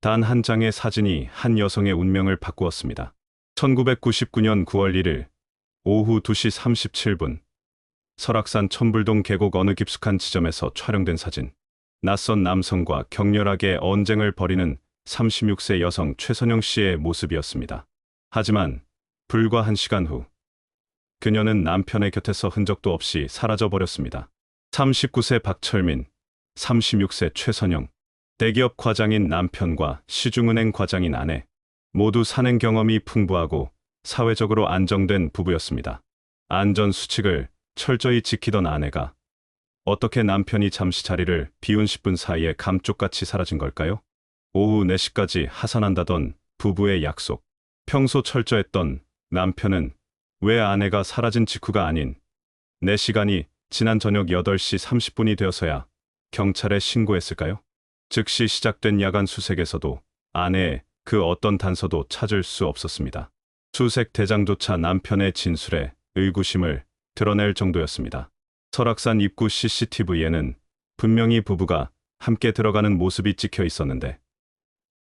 단 한 장의 사진이 한 여성의 운명을 바꾸었습니다. 1999년 9월 1일 오후 2시 37분 설악산 천불동 계곡 어느 깊숙한 지점에서 촬영된 사진. 낯선 남성과 격렬하게 언쟁을 벌이는 36세 여성 최선영 씨의 모습이었습니다. 하지만 불과 한 시간 후 그녀는 남편의 곁에서 흔적도 없이 사라져 버렸습니다. 39세 박철민, 36세 최선영, 대기업 과장인 남편과 시중은행 과장인 아내, 모두 사는 경험이 풍부하고 사회적으로 안정된 부부였습니다. 안전 수칙을 철저히 지키던 아내가 어떻게 남편이 잠시 자리를 비운 10분 사이에 감쪽같이 사라진 걸까요? 오후 4시까지 하산한다던 부부의 약속. 평소 철저했던 남편은 왜 아내가 사라진 직후가 아닌 4시간이 지난 저녁 8시 30분이 되어서야 경찰에 신고했을까요? 즉시 시작된 야간 수색에서도 아내의 그 어떤 단서도 찾을 수 없었습니다. 수색 대장조차 남편의 진술에 의구심을 드러낼 정도였습니다. 설악산 입구 CCTV에는 분명히 부부가 함께 들어가는 모습이 찍혀 있었는데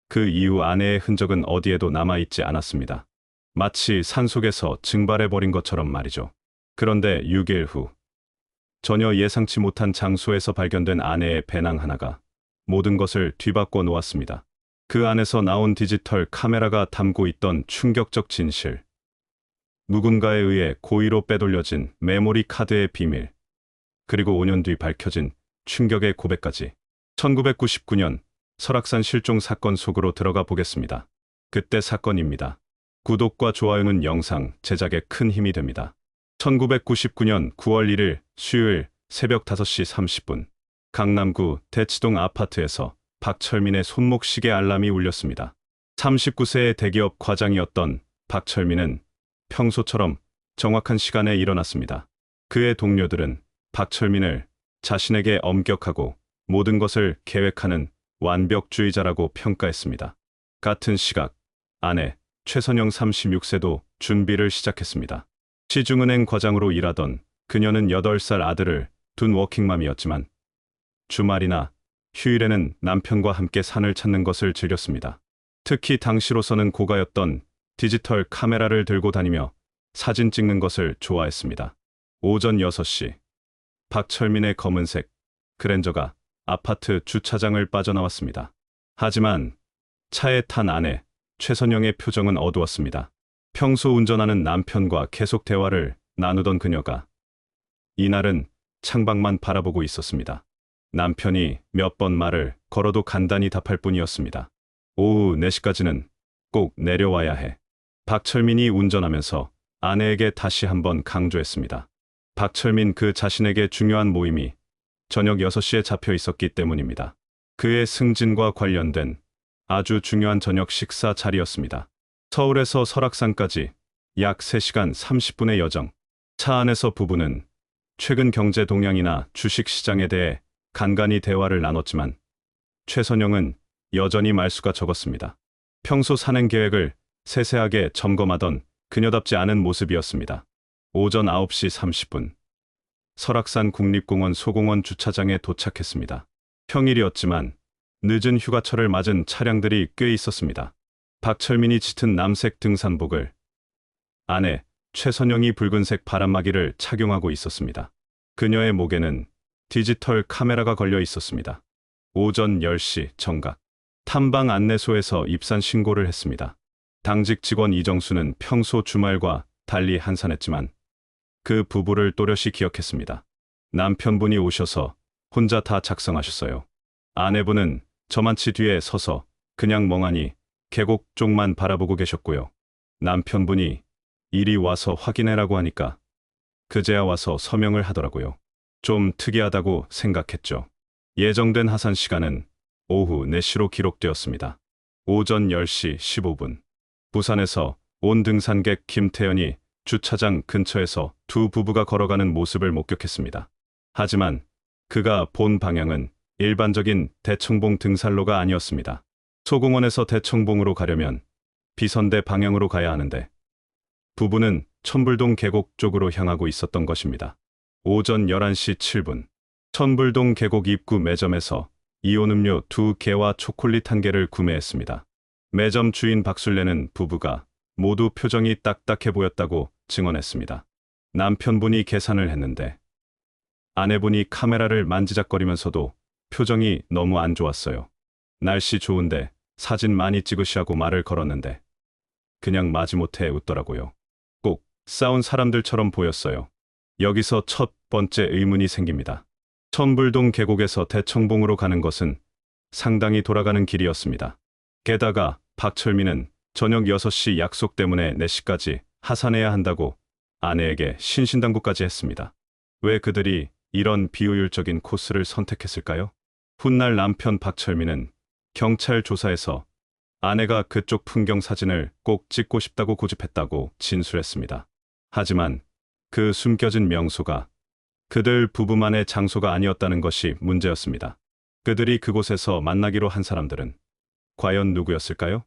그 이후 아내의 흔적은 어디에도 남아있지 않았습니다. 마치 산속에서 증발해버린 것처럼 말이죠. 그런데 6일 후 전혀 예상치 못한 장소에서 발견된 아내의 배낭 하나가 모든 것을 뒤바꿔 놓았습니다. 그 안에서 나온 디지털 카메라가 담고 있던 충격적 진실. 누군가에 의해 고의로 빼돌려진 메모리 카드의 비밀. 그리고 5년 뒤 밝혀진 충격의 고백까지. 1999년 설악산 실종 사건 속으로 들어가 보겠습니다. 그때 사건입니다. 구독과 좋아요는 영상 제작에 큰 힘이 됩니다. 1999년 9월 1일 수요일 새벽 5시 30분 강남구 대치동 아파트에서 박철민의 손목시계 알람이 울렸습니다. 39세의 대기업 과장이었던 박철민은 평소처럼 정확한 시간에 일어났습니다. 그의 동료들은 박철민을 자신에게 엄격하고 모든 것을 계획하는 완벽주의자라고 평가했습니다. 같은 시각 아내 최선영 36세도 준비를 시작했습니다. 시중은행 과장으로 일하던 그녀는 8살 아들을 둔 워킹맘이었지만 주말이나 휴일에는 남편과 함께 산을 찾는 것을 즐겼습니다. 특히 당시로서는 고가였던 디지털 카메라를 들고 다니며 사진 찍는 것을 좋아했습니다. 오전 6시 박철민의 검은색 그랜저가 아파트 주차장을 빠져나왔습니다. 하지만 차에 탄 아내 최선영의 표정은 어두웠습니다. 평소 운전하는 남편과 계속 대화를 나누던 그녀가 이날은 창밖만 바라보고 있었습니다. 남편이 몇 번 말을 걸어도 간단히 답할 뿐이었습니다. 오후 4시까지는 꼭 내려와야 해. 박철민이 운전하면서 아내에게 다시 한번 강조했습니다. 박철민 그 자신에게 중요한 모임이 저녁 6시에 잡혀 있었기 때문입니다. 그의 승진과 관련된 아주 중요한 저녁 식사 자리였습니다. 서울에서 설악산까지 약 3시간 30분의 여정. 차 안에서 부부는 최근 경제 동향이나 주식 시장에 대해 간간히 대화를 나눴지만 최선영은 여전히 말수가 적었습니다. 평소 산행 계획을 세세하게 점검하던 그녀답지 않은 모습이었습니다. 오전 9시 30분 설악산 국립공원 소공원 주차장에 도착했습니다. 평일이었지만 늦은 휴가철을 맞은 차량들이 꽤 있었습니다. 박철민이 짙은 남색 등산복을 아내 최선영이 붉은색 바람막이를 착용하고 있었습니다. 그녀의 목에는 디지털 카메라가 걸려 있었습니다. 오전 10시 정각 탐방 안내소에서 입산 신고를 했습니다. 당직 직원 이정수는 평소 주말과 달리 한산했지만 그 부부를 또렷이 기억했습니다. 남편분이 오셔서 혼자 다 작성하셨어요. 아내분은 저만치 뒤에 서서 그냥 멍하니 계곡 쪽만 바라보고 계셨고요. 남편분이 이리 와서 확인해라고 하니까 그제야 와서 서명을 하더라고요. 좀 특이하다고 생각했죠. 예정된 하산 시간은 오후 4시로 기록되었습니다. 오전 10시 15분. 부산에서 온 등산객 김태연이 주차장 근처에서 두 부부가 걸어가는 모습을 목격했습니다. 하지만 그가 본 방향은 일반적인 대청봉 등산로가 아니었습니다. 소공원에서 대청봉으로 가려면 비선대 방향으로 가야 하는데 부부는 천불동 계곡 쪽으로 향하고 있었던 것입니다. 오전 11시 7분 천불동 계곡 입구 매점에서 이온 음료 두 개와 초콜릿 한 개를 구매했습니다. 매점 주인 박술래는 부부가 모두 표정이 딱딱해 보였다고 증언했습니다. 남편분이 계산을 했는데 아내분이 카메라를 만지작거리면서도 표정이 너무 안 좋았어요. 날씨 좋은데 사진 많이 찍으시라고 말을 걸었는데 그냥 마지못해 웃더라고요. 꼭 싸운 사람들처럼 보였어요. 여기서 첫 번째 의문이 생깁니다. 천불동 계곡에서 대청봉으로 가는 것은 상당히 돌아가는 길이었습니다. 게다가 박철민은 저녁 6시 약속 때문에 4시까지 하산해야 한다고 아내에게 신신당부까지 했습니다. 왜 그들이 이런 비효율적인 코스를 선택했을까요? 훗날 남편 박철민은 경찰 조사에서 아내가 그쪽 풍경 사진을 꼭 찍고 싶다고 고집했다고 진술했습니다. 하지만 그 숨겨진 명소가 그들 부부만의 장소가 아니었다는 것이 문제였습니다. 그들이 그곳에서 만나기로 한 사람들은 과연 누구였을까요?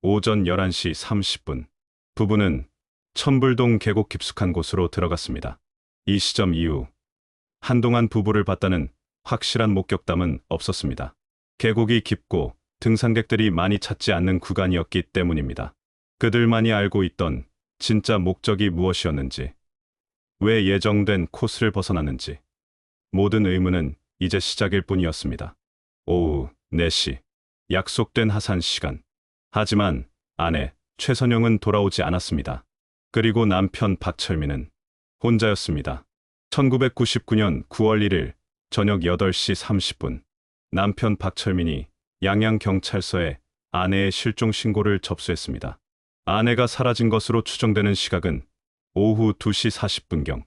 오전 11시 30분 부부는 천불동 계곡 깊숙한 곳으로 들어갔습니다. 이 시점 이후 한동안 부부를 봤다는 확실한 목격담은 없었습니다. 계곡이 깊고 등산객들이 많이 찾지 않는 구간이었기 때문입니다. 그들만이 알고 있던 진짜 목적이 무엇이었는지, 왜 예정된 코스를 벗어났는지, 모든 의문은 이제 시작일 뿐이었습니다. 오후 4시, 약속된 하산 시간. 하지만 아내 최선영은 돌아오지 않았습니다. 그리고 남편 박철민은 혼자였습니다. 1999년 9월 1일 저녁 8시 30분 남편 박철민이 양양경찰서에 아내의 실종 신고를 접수했습니다. 아내가 사라진 것으로 추정되는 시각은 오후 2시 40분경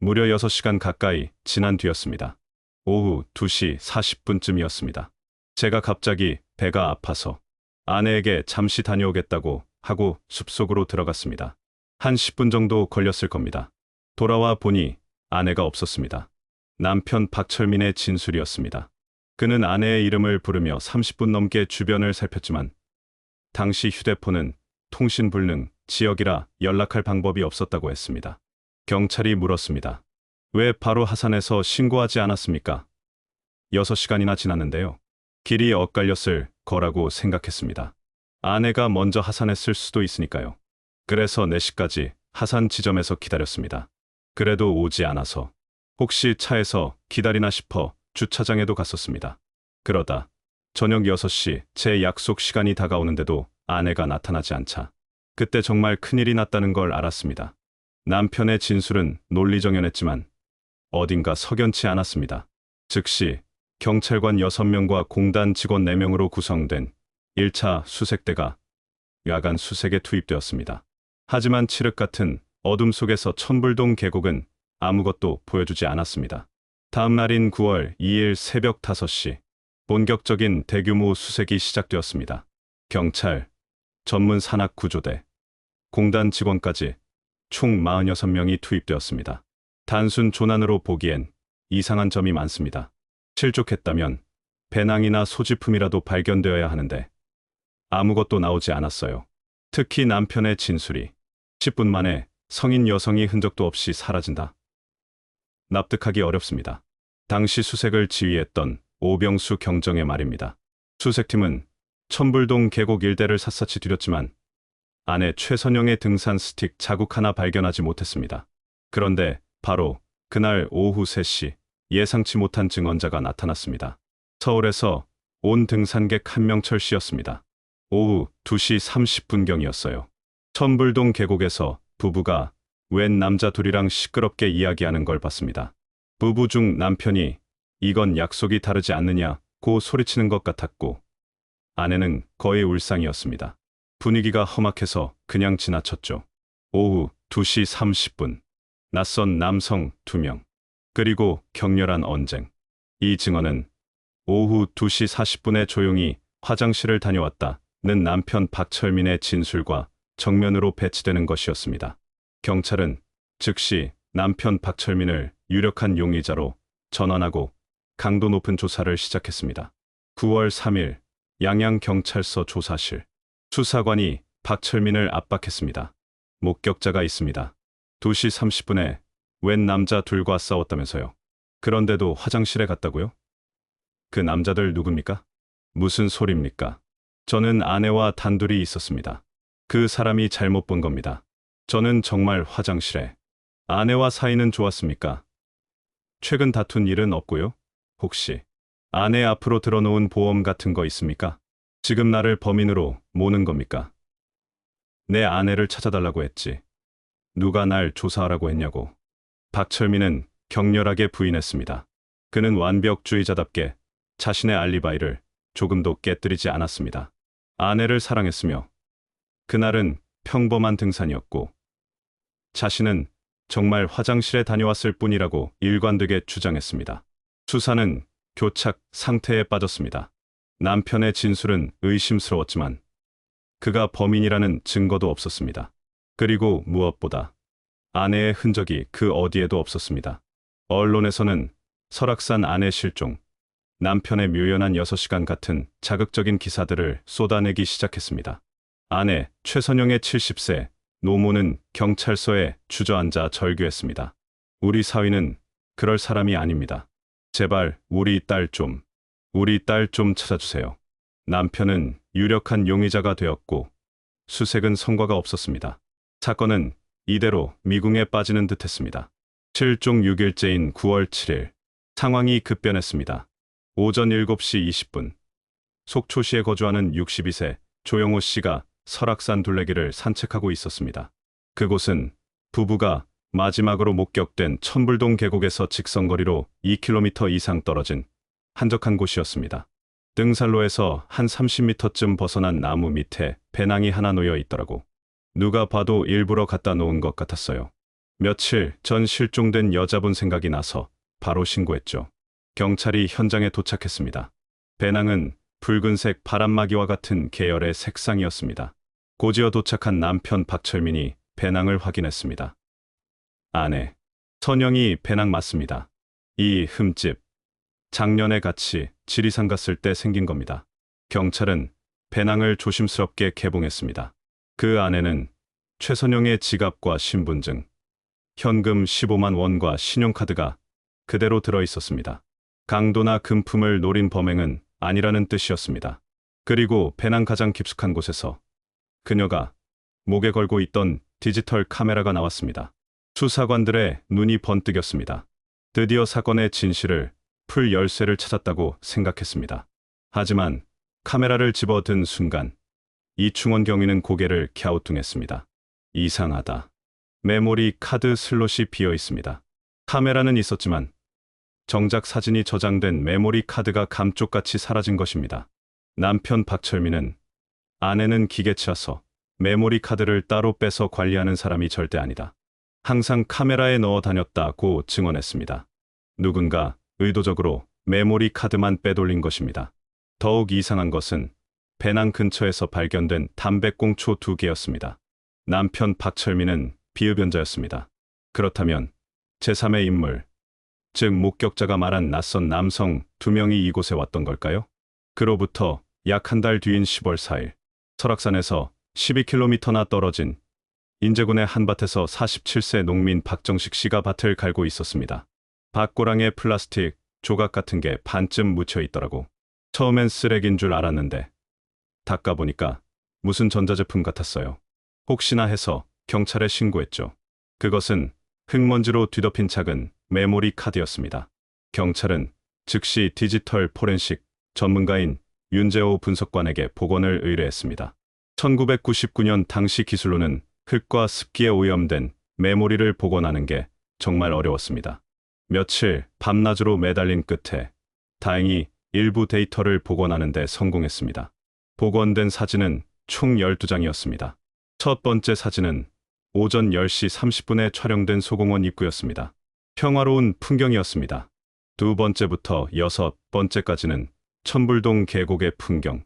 무려 6시간 가까이 지난 뒤였습니다. 오후 2시 40분쯤이었습니다. 제가 갑자기 배가 아파서 아내에게 잠시 다녀오겠다고 하고 숲속으로 들어갔습니다. 한 10분 정도 걸렸을 겁니다. 돌아와 보니 아내가 없었습니다. 남편 박철민의 진술이었습니다. 그는 아내의 이름을 부르며 30분 넘게 주변을 살폈지만 당시 휴대폰은 통신 불능 지역이라 연락할 방법이 없었다고 했습니다. 경찰이 물었습니다. 왜 바로 하산해서 신고하지 않았습니까? 6시간이나 지났는데요. 길이 엇갈렸을 거라고 생각했습니다. 아내가 먼저 하산했을 수도 있으니까요. 그래서 4시까지 하산 지점에서 기다렸습니다. 그래도 오지 않아서 혹시 차에서 기다리나 싶어 주차장에도 갔었습니다. 그러다 저녁 6시 제 약속 시간이 다가오는데도 아내가 나타나지 않자 그때 정말 큰일이 났다는 걸 알았습니다. 남편의 진술은 논리정연했지만 어딘가 석연치 않았습니다. 즉시 경찰관 6명과 공단 직원 4명으로 구성된 1차 수색대가 야간 수색에 투입되었습니다. 하지만 칠흑 같은 어둠 속에서 천불동 계곡은 아무것도 보여주지 않았습니다. 다음 날인 9월 2일 새벽 5시 본격적인 대규모 수색이 시작되었습니다. 경찰, 전문 산악 구조대, 공단 직원까지 총 46명이 투입되었습니다. 단순 조난으로 보기엔 이상한 점이 많습니다. 실족했다면 배낭이나 소지품이라도 발견되어야 하는데 아무것도 나오지 않았어요. 특히 남편의 진술이 10분 만에 성인 여성이 흔적도 없이 사라진다. 납득하기 어렵습니다. 당시 수색을 지휘했던 오병수 경정의 말입니다. 수색팀은 천불동 계곡 일대를 샅샅이 뒤렸지만 아내 최선영의 등산 스틱 자국 하나 발견하지 못했습니다. 그런데 바로 그날 오후 3시 예상치 못한 증언자가 나타났습니다. 서울에서 온 등산객 한명철 씨였습니다. 오후 2시 30분경이었어요. 천불동 계곡에서 부부가 웬 남자 둘이랑 시끄럽게 이야기하는 걸 봤습니다. 부부 중 남편이 이건 약속이 다르지 않느냐고 소리치는 것 같았고 아내는 거의 울상이었습니다. 분위기가 험악해서 그냥 지나쳤죠. 오후 2시 30분 낯선 남성 2명 그리고 격렬한 언쟁 이 증언은 오후 2시 40분에 조용히 화장실을 다녀왔다는 남편 박철민의 진술과 정면으로 배치되는 것이었습니다. 경찰은 즉시 남편 박철민을 유력한 용의자로 전환하고 강도 높은 조사를 시작했습니다. 9월 3일 양양경찰서 조사실 수사관이 박철민을 압박했습니다. 목격자가 있습니다. 2시 30분에 웬 남자 둘과 싸웠다면서요. 그런데도 화장실에 갔다고요? 그 남자들 누굽니까? 무슨 소립니까? 저는 아내와 단둘이 있었습니다. 그 사람이 잘못 본 겁니다. 저는 정말 화장실에 아내와 사이는 좋았습니까? 최근 다툰 일은 없고요. 혹시 아내 앞으로 들어놓은 보험 같은 거 있습니까? 지금 나를 범인으로 모는 겁니까? 내 아내를 찾아달라고 했지. 누가 날 조사하라고 했냐고. 박철민은 격렬하게 부인했습니다. 그는 완벽주의자답게 자신의 알리바이를 조금도 깨뜨리지 않았습니다. 아내를 사랑했으며 그날은 평범한 등산이었고 자신은 정말 화장실에 다녀왔을 뿐이라고 일관되게 주장했습니다. 수사는 교착 상태에 빠졌습니다. 남편의 진술은 의심스러웠지만 그가 범인이라는 증거도 없었습니다. 그리고 무엇보다 아내의 흔적이 그 어디에도 없었습니다. 언론에서는 설악산 아내 실종, 남편의 묘연한 6시간 같은 자극적인 기사들을 쏟아내기 시작했습니다. 아내 최선영의 70세 노모는 경찰서에 주저앉아 절규했습니다. 우리 사위는 그럴 사람이 아닙니다. 제발 우리 딸 좀, 우리 딸 좀 찾아주세요. 남편은 유력한 용의자가 되었고 수색은 성과가 없었습니다. 사건은 이대로 미궁에 빠지는 듯했습니다. 실종 6일째인 9월 7일 상황이 급변했습니다. 오전 7시 20분 속초시에 거주하는 62세 조영호 씨가 설악산 둘레길을 산책하고 있었습니다. 그곳은 부부가 마지막으로 목격된 천불동 계곡에서 직선거리로 2km 이상 떨어진 한적한 곳이었습니다. 등산로에서 한 30m쯤 벗어난 나무 밑에 배낭이 하나 놓여 있더라고. 누가 봐도 일부러 갖다 놓은 것 같았어요. 며칠 전 실종된 여자분 생각이 나서 바로 신고했죠. 경찰이 현장에 도착했습니다. 배낭은 붉은색 바람막이와 같은 계열의 색상이었습니다. 고지어 도착한 남편 박철민이 배낭을 확인했습니다. 아내, 선영이 배낭 맞습니다. 이 흠집, 작년에 같이 지리산 갔을 때 생긴 겁니다. 경찰은 배낭을 조심스럽게 개봉했습니다. 그 안에는 최선영의 지갑과 신분증, 현금 15만 원과 신용카드가 그대로 들어 있었습니다. 강도나 금품을 노린 범행은 아니라는 뜻이었습니다. 그리고 배낭 가장 깊숙한 곳에서 그녀가 목에 걸고 있던 디지털 카메라가 나왔습니다. 수사관들의 눈이 번뜩였습니다. 드디어 사건의 진실을 풀 열쇠를 찾았다고 생각했습니다. 하지만 카메라를 집어든 순간 이충원 경위는 고개를 갸우뚱했습니다. 이상하다. 메모리 카드 슬롯이 비어 있습니다. 카메라는 있었지만 정작 사진이 저장된 메모리 카드가 감쪽같이 사라진 것입니다. 남편 박철민은 아내는 기계차서 메모리 카드를 따로 빼서 관리하는 사람이 절대 아니다. 항상 카메라에 넣어 다녔다고 증언했습니다. 누군가 의도적으로 메모리 카드만 빼돌린 것입니다. 더욱 이상한 것은 배낭 근처에서 발견된 담배꽁초 두 개였습니다. 남편 박철민은 비흡연자였습니다. 그렇다면 제3의 인물, 즉 목격자가 말한 낯선 남성 두 명이 이곳에 왔던 걸까요? 그로부터 약 한 달 뒤인 10월 4일 설악산에서 12km나 떨어진 인제군의 한밭에서 47세 농민 박정식 씨가 밭을 갈고 있었습니다. 밭고랑에 플라스틱 조각 같은 게 반쯤 묻혀 있더라고. 처음엔 쓰레기인 줄 알았는데 닦아보니까 무슨 전자제품 같았어요. 혹시나 해서 경찰에 신고했죠. 그것은 흙먼지로 뒤덮인 작은 메모리 카드였습니다. 경찰은 즉시 디지털 포렌식 전문가인 윤재호 분석관에게 복원을 의뢰했습니다. 1999년 당시 기술로는 흙과 습기에 오염된 메모리를 복원하는 게 정말 어려웠습니다. 며칠 밤낮으로 매달린 끝에 다행히 일부 데이터를 복원하는 데 성공했습니다. 복원된 사진은 총 12장이었습니다. 첫 번째 사진은 오전 10시 30분에 촬영된 소공원 입구였습니다. 평화로운 풍경이었습니다. 두 번째부터 여섯 번째까지는 천불동 계곡의 풍경,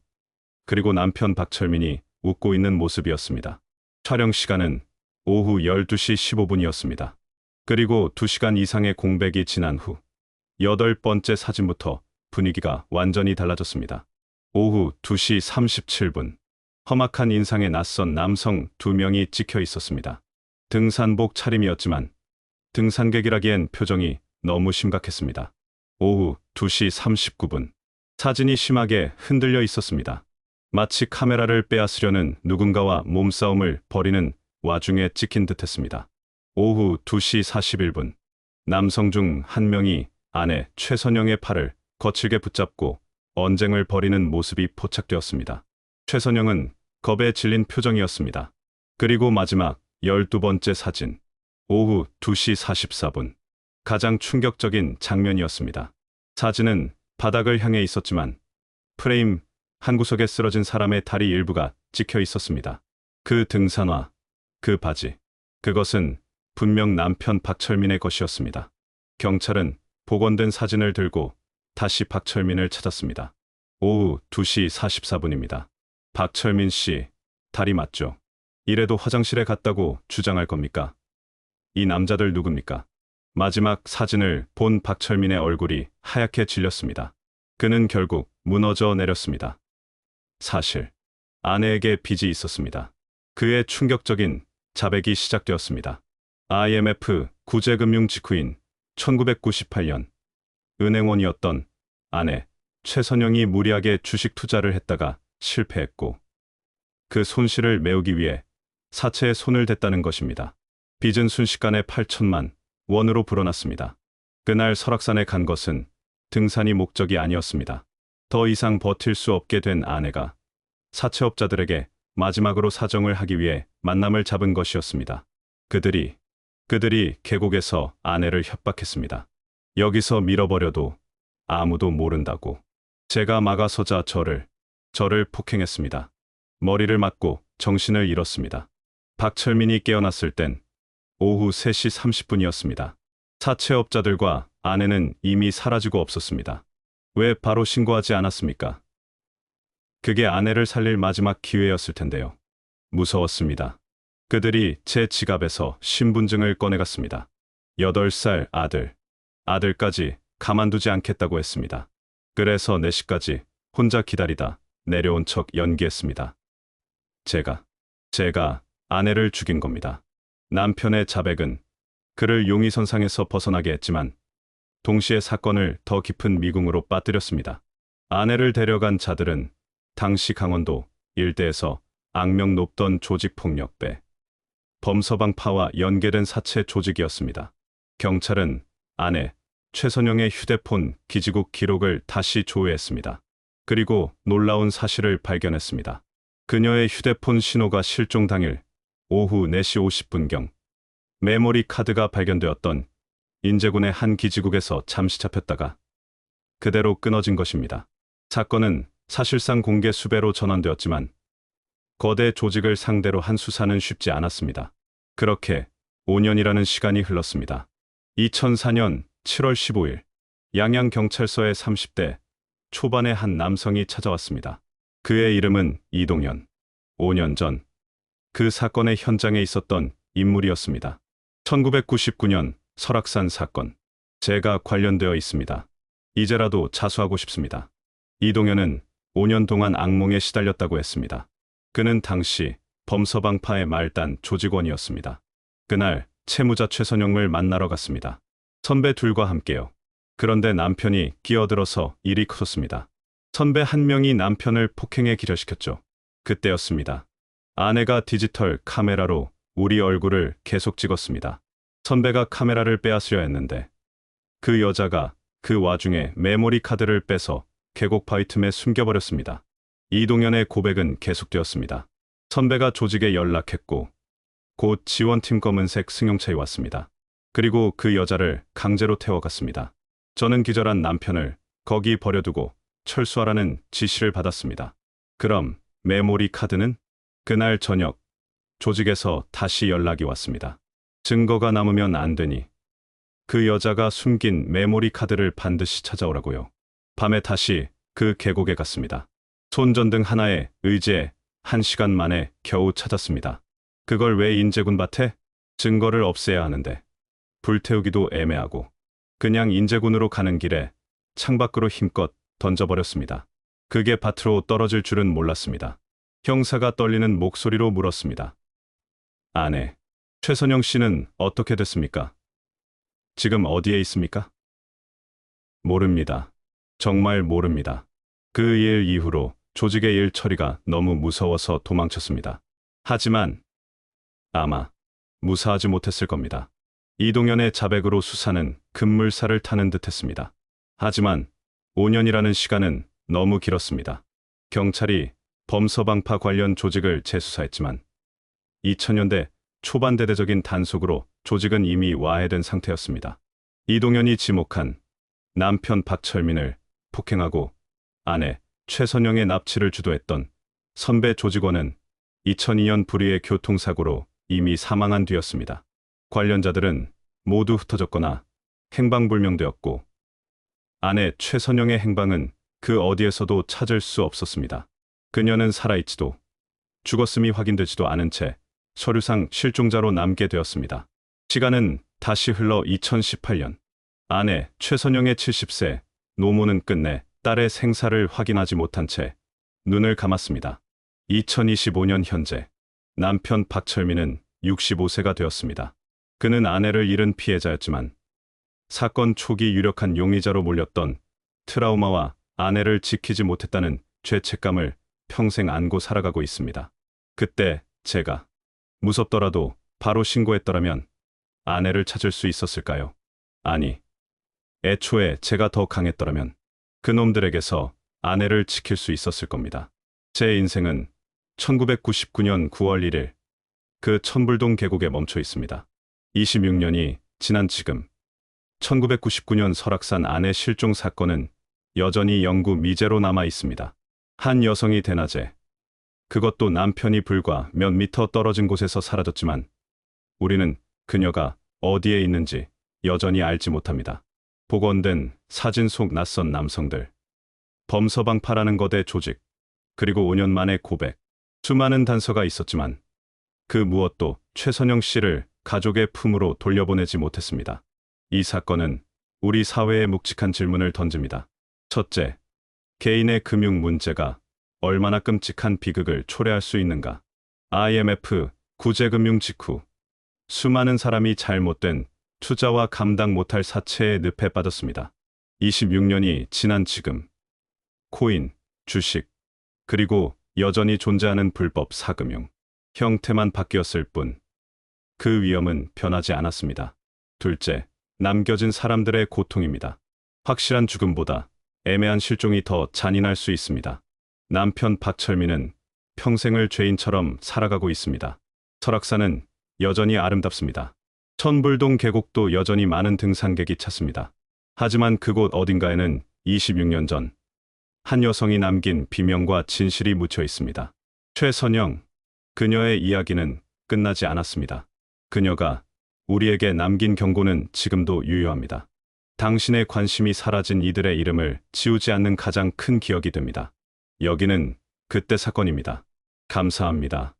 그리고 남편 박철민이 웃고 있는 모습이었습니다. 촬영 시간은 오후 12시 15분이었습니다. 그리고 2시간 이상의 공백이 지난 후 여덟 번째 사진부터 분위기가 완전히 달라졌습니다. 오후 2시 37분 험악한 인상의 낯선 남성 두 명이 찍혀 있었습니다. 등산복 차림이었지만 등산객이라기엔 표정이 너무 심각했습니다. 오후 2시 39분 사진이 심하게 흔들려 있었습니다. 마치 카메라를 빼앗으려는 누군가와 몸싸움을 벌이는 와중에 찍힌 듯했습니다. 오후 2시 41분 남성 중 한 명이 아내 최선영의 팔을 거칠게 붙잡고 언쟁을 벌이는 모습이 포착되었습니다. 최선영은 겁에 질린 표정이었습니다. 그리고 마지막 12번째 사진. 오후 2시 44분. 가장 충격적인 장면이었습니다. 사진은 바닥을 향해 있었지만 프레임 한 구석에 쓰러진 사람의 다리 일부가 찍혀 있었습니다. 그 등산화, 그 바지. 그것은 분명 남편 박철민의 것이었습니다. 경찰은 복원된 사진을 들고 다시 박철민을 찾았습니다. 오후 2시 44분입니다. 박철민 씨, 다리 맞죠? 이래도 화장실에 갔다고 주장할 겁니까? 이 남자들 누굽니까? 마지막 사진을 본 박철민의 얼굴이 하얗게 질렸습니다. 그는 결국 무너져 내렸습니다. 사실 아내에게 빚이 있었습니다. 그의 충격적인 자백이 시작되었습니다. IMF 구제금융 직후인 1998년 은행원이었던 아내 최선영이 무리하게 주식 투자를 했다가 실패했고 그 손실을 메우기 위해 사채에 손을 댔다는 것입니다. 빚은 순식간에 8천만 원으로 불어났습니다. 그날 설악산에 간 것은 등산이 목적이 아니었습니다. 더 이상 버틸 수 없게 된 아내가 사채업자들에게 마지막으로 사정을 하기 위해 만남을 잡은 것이었습니다. 그들이 그들이 계곡에서 아내를 협박했습니다. 여기서 밀어버려도 아무도 모른다고. 제가 막아서자 저를 저를 폭행했습니다. 머리를 맞고 정신을 잃었습니다. 박철민이 깨어났을 땐 오후 3시 30분이었습니다. 사채업자들과 아내는 이미 사라지고 없었습니다. 왜 바로 신고하지 않았습니까? 그게 아내를 살릴 마지막 기회였을 텐데요. 무서웠습니다. 그들이 제 지갑에서 신분증을 꺼내갔습니다. 8살 아들, 아들까지 가만두지 않겠다고 했습니다. 그래서 4시까지 혼자 기다리다 내려온 척 연기했습니다. 제가, 제가 아내를 죽인 겁니다. 남편의 자백은 그를 용의선상에서 벗어나게 했지만 동시에 사건을 더 깊은 미궁으로 빠뜨렸습니다. 아내를 데려간 자들은 당시 강원도 일대에서 악명 높던 조직폭력배 범서방파와 연계된 사채 조직이었습니다. 경찰은 아내 최선영의 휴대폰 기지국 기록을 다시 조회했습니다. 그리고 놀라운 사실을 발견했습니다. 그녀의 휴대폰 신호가 실종 당일 오후 4시 50분경 메모리 카드가 발견되었던 인제군의 한 기지국에서 잠시 잡혔다가 그대로 끊어진 것입니다. 사건은 사실상 공개 수배로 전환되었지만 거대 조직을 상대로 한 수사는 쉽지 않았습니다. 그렇게 5년이라는 시간이 흘렀습니다. 2004년 7월 15일 양양경찰서에 30대 초반의 한 남성이 찾아왔습니다. 그의 이름은 이동현. 5년 전 그 사건의 현장에 있었던 인물이었습니다. 1999년 설악산 사건. 제가 관련되어 있습니다. 이제라도 자수하고 싶습니다. 이동현은 5년 동안 악몽에 시달렸다고 했습니다. 그는 당시 범서방파의 말단 조직원이었습니다. 그날 채무자 최선영을 만나러 갔습니다. 선배 둘과 함께요. 그런데 남편이 끼어들어서 일이 커졌습니다. 선배 한 명이 남편을 폭행에 기려시켰죠. 그때였습니다. 아내가 디지털 카메라로 우리 얼굴을 계속 찍었습니다. 선배가 카메라를 빼앗으려 했는데 그 여자가 그 와중에 메모리 카드를 빼서 계곡 바위 틈에 숨겨버렸습니다. 이동현의 고백은 계속되었습니다. 선배가 조직에 연락했고 곧 지원팀 검은색 승용차에 왔습니다. 그리고 그 여자를 강제로 태워갔습니다. 저는 기절한 남편을 거기 버려두고 철수하라는 지시를 받았습니다. 그럼 메모리 카드는? 그날 저녁 조직에서 다시 연락이 왔습니다. 증거가 남으면 안 되니 그 여자가 숨긴 메모리 카드를 반드시 찾아오라고요. 밤에 다시 그 계곡에 갔습니다. 손전등 하나에 의지해 한 시간 만에 겨우 찾았습니다. 그걸 왜 인제군 밭에? 증거를 없애야 하는데 불태우기도 애매하고 그냥 인제군으로 가는 길에 창밖으로 힘껏 던져버렸습니다. 그게 밭으로 떨어질 줄은 몰랐습니다. 형사가 떨리는 목소리로 물었습니다. 아내, 최선영 씨는 어떻게 됐습니까? 지금 어디에 있습니까? 모릅니다. 정말 모릅니다. 그 일 이후로 조직의 일 처리가 너무 무서워서 도망쳤습니다. 하지만 아마 무사하지 못했을 겁니다. 이동현의 자백으로 수사는 급물살을 타는 듯했습니다. 하지만 5년이라는 시간은 너무 길었습니다. 경찰이 범서방파 관련 조직을 재수사했지만 2000년대 초반 대대적인 단속으로 조직은 이미 와해된 상태였습니다. 이동현이 지목한 남편 박철민을 폭행하고 아내 최선영의 납치를 주도했던 선배 조직원은 2002년 불의의 교통사고로 이미 사망한 뒤였습니다. 관련자들은 모두 흩어졌거나 행방불명되었고 아내 최선영의 행방은 그 어디에서도 찾을 수 없었습니다. 그녀는 살아있지도 죽었음이 확인되지도 않은 채 서류상 실종자로 남게 되었습니다. 시간은 다시 흘러 2018년. 아내 최선영의 70세 노모는 끝내 딸의 생사를 확인하지 못한 채 눈을 감았습니다. 2025년 현재 남편 박철민은 65세가 되었습니다. 그는 아내를 잃은 피해자였지만 사건 초기 유력한 용의자로 몰렸던 트라우마와 아내를 지키지 못했다는 죄책감을 평생 안고 살아가고 있습니다. 그때 제가 무섭더라도 바로 신고했더라면 아내를 찾을 수 있었을까요? 아니, 애초에 제가 더 강했더라면 그놈들에게서 아내를 지킬 수 있었을 겁니다. 제 인생은 1999년 9월 1일 그 천불동 계곡에 멈춰 있습니다. 26년이 지난 지금 1999년 설악산 아내 실종 사건은 여전히 영구 미제로 남아 있습니다. 한 여성이 대낮에 그것도 남편이 불과 몇 미터 떨어진 곳에서 사라졌지만 우리는 그녀가 어디에 있는지 여전히 알지 못합니다. 복원된 사진 속 낯선 남성들, 범서방파라는 거대 조직, 그리고 5년 만의 고백, 수많은 단서가 있었지만 그 무엇도 최선영 씨를 가족의 품으로 돌려보내지 못했습니다. 이 사건은 우리 사회에 묵직한 질문을 던집니다. 첫째, 개인의 금융 문제가 얼마나 끔찍한 비극을 초래할 수 있는가? IMF 구제금융 직후 수많은 사람이 잘못된 투자와 감당 못할 사채의 늪에 빠졌습니다. 26년이 지난 지금 코인, 주식, 그리고 여전히 존재하는 불법 사금융 형태만 바뀌었을 뿐 그 위험은 변하지 않았습니다. 둘째, 남겨진 사람들의 고통입니다. 확실한 죽음보다 애매한 실종이 더 잔인할 수 있습니다. 남편 박철민은 평생을 죄인처럼 살아가고 있습니다. 설악산은 여전히 아름답습니다. 천불동 계곡도 여전히 많은 등산객이 찾습니다. 하지만 그곳 어딘가에는 26년 전 한 여성이 남긴 비명과 진실이 묻혀 있습니다. 최선영, 그녀의 이야기는 끝나지 않았습니다. 그녀가 우리에게 남긴 경고는 지금도 유효합니다. 당신의 관심이 사라진 이들의 이름을 지우지 않는 가장 큰 기억이 됩니다. 여기는 그때 사건입니다. 감사합니다.